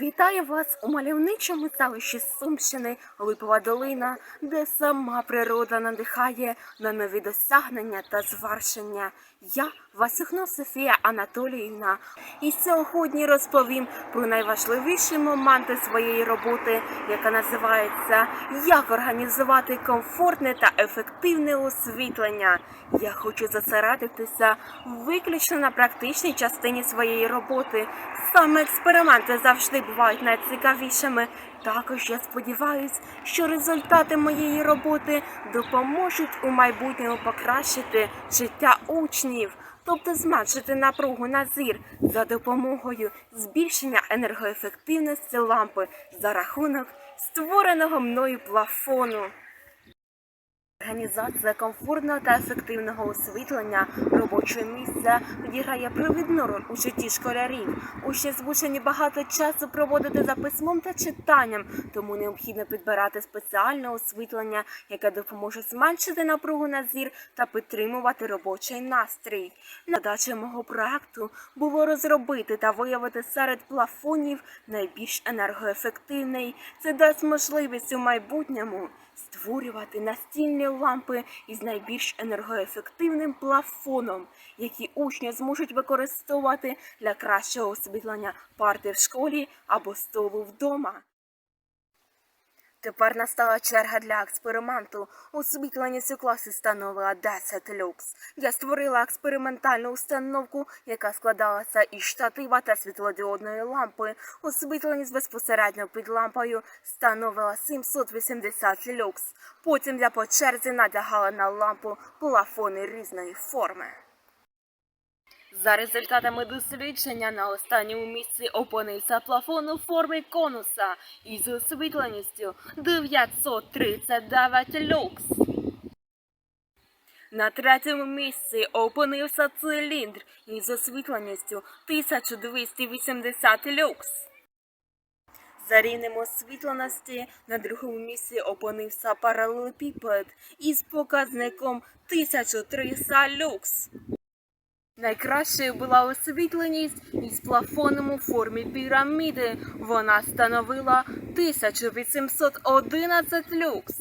Вітаю вас у мальовничому селищі Сумщини, Липова долина, де сама природа надихає на нові досягнення та звершення. Я Васюхно Софія Анатоліївна, і сьогодні розповім про найважливіші моменти своєї роботи, яка називається Як організувати комфортне та ефективне освітлення. Я хочу зосередитися виключно на практичній частині своєї роботи. Саме експерименти завжди бувають найцікавішими. Також я сподіваюся, що результати моєї роботи допоможуть у майбутньому покращити життя учнів, тобто зменшити напругу на зір за допомогою збільшення енергоефективності лампи за рахунок створеного мною плафону. Організація комфортного та ефективного освітлення робочого місця відіграє провідну роль у житті школярів. Учні змушені багато часу проводити за письмом та читанням, тому необхідно підбирати спеціальне освітлення, яке допоможе зменшити напругу на зір та підтримувати робочий настрій. Задача мого проекту було розробити та виявити серед плафонів найбільш енергоефективний. Це дасть можливість у майбутньому створювати настільні лампи із найбільш енергоефективним плафоном, які учні зможуть використовувати для кращого освітлення парти в школі або столу вдома. Тепер настала черга для експерименту. Освітленість у класі становила 10 люкс. Я створила експериментальну установку, яка складалася із штатива та світлодіодної лампи. Освітленість безпосередньо під лампою становила 780 люкс. Потім я по черзі надягала на лампу плафони різної форми. За результатами дослідження на останньому місці опинився плафон у формі конуса із освітленістю 939 люкс. На третьому місці опинився циліндр із освітленістю 1280 люкс. За рівнем освітленості на другому місці опинився паралелепіпед із показником 1300 люкс. Найкращою була освітленість із плафоном у формі піраміди. Вона становила 1811 люкс.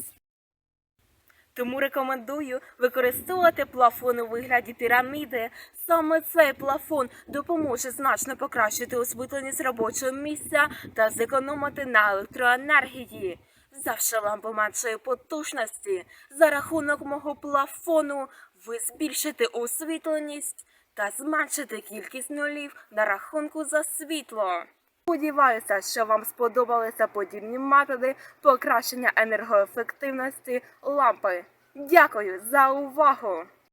Тому рекомендую використовувати плафон у вигляді піраміди. Саме цей плафон допоможе значно покращити освітленість робочого місця та зекономити на електроенергії. Взявши лампу меншої потужності, за рахунок мого плафону ви збільшите освітленість та зменшити кількість нулів на рахунку за світло. Сподіваюся, що вам сподобалися подібні методи покращення енергоефективності лампи. Дякую за увагу!